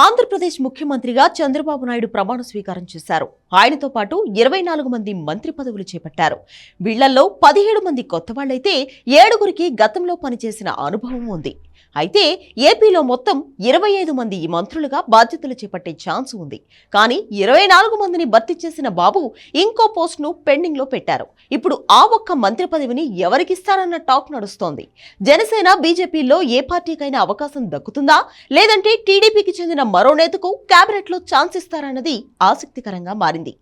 ఆంధ్రప్రదేశ్ ముఖ్యమంత్రిగా చంద్రబాబు నాయుడు ప్రమాణ స్వీకారం చేశారు. ఆయనతో పాటు ఇరవై నాలుగు మంది మంత్రి పదవులు చేపట్టారు. వీళ్ళలో పదిహేడు మంది కొత్త వాళ్ళైతే ఏడుగురికి గతంలో పనిచేసిన అనుభవం ఉంది. అయితే ఏపీలో మొత్తం ఇరవై ఐదు మంది ఈ మంత్రులుగా బాధ్యతలు చేపట్టే ఛాన్స్ ఉంది. కానీ ఇరవై నాలుగు మందిని భర్తీ చేసిన బాబు ఇంకో పోస్టును పెండింగ్లో పెట్టారు. ఇప్పుడు ఆ ఒక్క మంత్రి పదవిని ఎవరికిస్తారన్న టాక్ నడుస్తోంది. జనసేన బీజేపీలో ఏ పార్టీకైనా అవకాశం దక్కుతుందా? లేదంటే టీడీపీకి చెందిన మరో నేతకు కేబినెట్లో ఛాన్స్ ఇస్తారన్నది ఆసక్తికరంగా మారింది.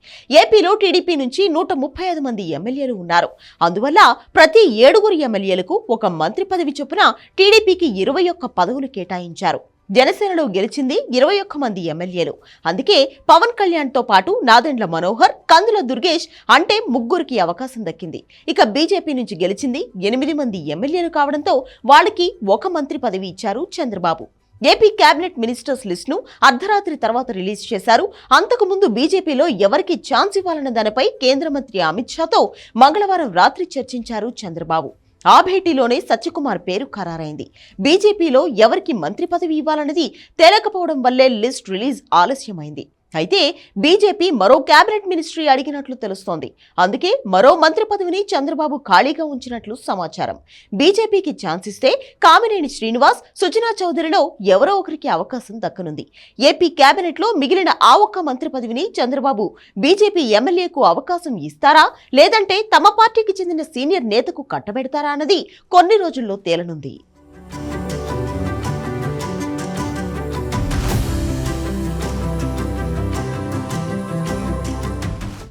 ఏపీలో టీడీపీ నుంచి నూట ముప్పై ఐదు మంది ఎమ్మెల్యేలు ఉన్నారు. అందువల్ల ప్రతి ఏడుగురు ఎమ్మెల్యేలకు ఒక మంత్రి పదవి చొప్పున టీడీపీకి ఇరవై ఒక్క పదవులు కేటాయించారు. జనసేనలో గెలిచింది ఇరవై ఒక్క మంది ఎమ్మెల్యేలు. అందుకే పవన్ కళ్యాణ్తో పాటు నాదెండ్ల మనోహర్ కందుల దుర్గేష్ అంటే ముగ్గురికి అవకాశం దక్కింది. ఇక బీజేపీ నుంచి గెలిచింది ఎనిమిది మంది ఎమ్మెల్యేలు కావడంతో వాళ్ళకి ఒక మంత్రి పదవి ఇచ్చారు చంద్రబాబు. ఏపీ కేబినెట్ మినిస్టర్స్ లిస్ట్ను అర్ధరాత్రి తర్వాత రిలీజ్ చేశారు. అంతకుముందు బీజేపీలో ఎవరికి ఛాన్స్ ఇవ్వాలన్న దానిపై కేంద్ర మంత్రి అమిత్ షాతో మంగళవారం రాత్రి చర్చించారు చంద్రబాబు. ఆ భేటీలోనే సత్యకుమార్ పేరు ఖరారైంది. బీజేపీలో ఎవరికి మంత్రి పదవి ఇవ్వాలన్నది తేలకపోవడం వల్లే లిస్ట్ రిలీజ్ ఆలస్యమైంది. అయితే బీజేపీ మరో కేబినెట్ మినిస్ట్రీ అడిగినట్లు తెలుస్తోంది. అందుకే మరో మంత్రి పదవిని చంద్రబాబు ఖాళీగా ఉంచినట్లు సమాచారం. బీజేపీకి ఛాన్స్ ఇస్తే కామినేని శ్రీనివాస్ సుజనా చౌదరిలో ఎవరో ఒకరికి అవకాశం దక్కనుంది. ఏపీ కేబినెట్లో మిగిలిన ఆ ఒక్క మంత్రి పదవిని చంద్రబాబు బీజేపీ ఎమ్మెల్యేకు అవకాశం ఇస్తారా? లేదంటే తమ పార్టీకి చెందిన సీనియర్ నేతకు కట్టబెడతారా అన్నది కొన్ని రోజుల్లో తేలనుంది.